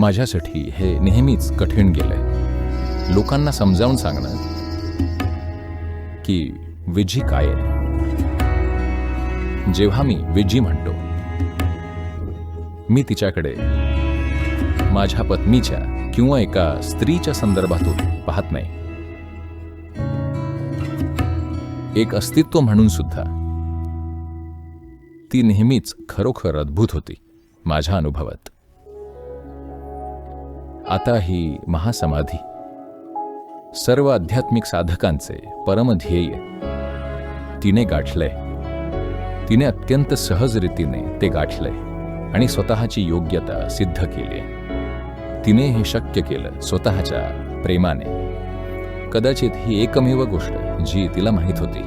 माझ्यासाठी हे नेहमीच कठीण गेलंय. लोकांना समजावून सांगणं की विजी काय आहे? जेव्हा मी विजी म्हणतो मी तिच्याकडे माझ्या पत्नीच्या किंवा एका स्त्रीच्या संदर्भातून पाहत नाही. एक अस्तित्व म्हणून सुद्धा ती नेहमीच खरोखर अद्भुत होती माझ्या अनुभवात. आता ही महासमाधी. सर्व आध्यात्मिक साधकांचे परमध्येय तिने गाठलंय. तिने अत्यंत सहज रीतीने ते गाठलंय आणि स्वतःची योग्यता सिद्ध केली तिने हे शक्य केलं स्वतःच्या प्रेमाने. कदाचित ही एकमेव गोष्ट जी तिला माहीत होती.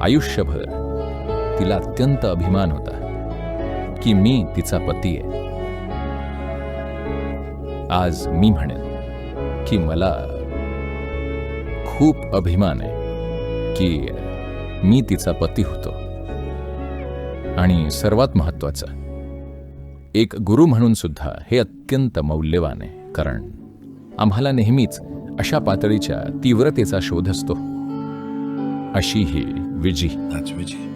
आयुष्यभर तिला अत्यंत अभिमान होता. की मी तिचा पती आहे. आज मी म्हणेन की मला खूप अभिमान आहे की मी तिचा पती होतो. आणि सर्वात महत्वाचं एक गुरु म्हणून सुद्धा हे अत्यंत मौल्यवान आहे कारण आम्हाला नेहमीच अशा पातळीच्या तीव्रतेचा शोध असतो. अशी ही विजी. आज विजी.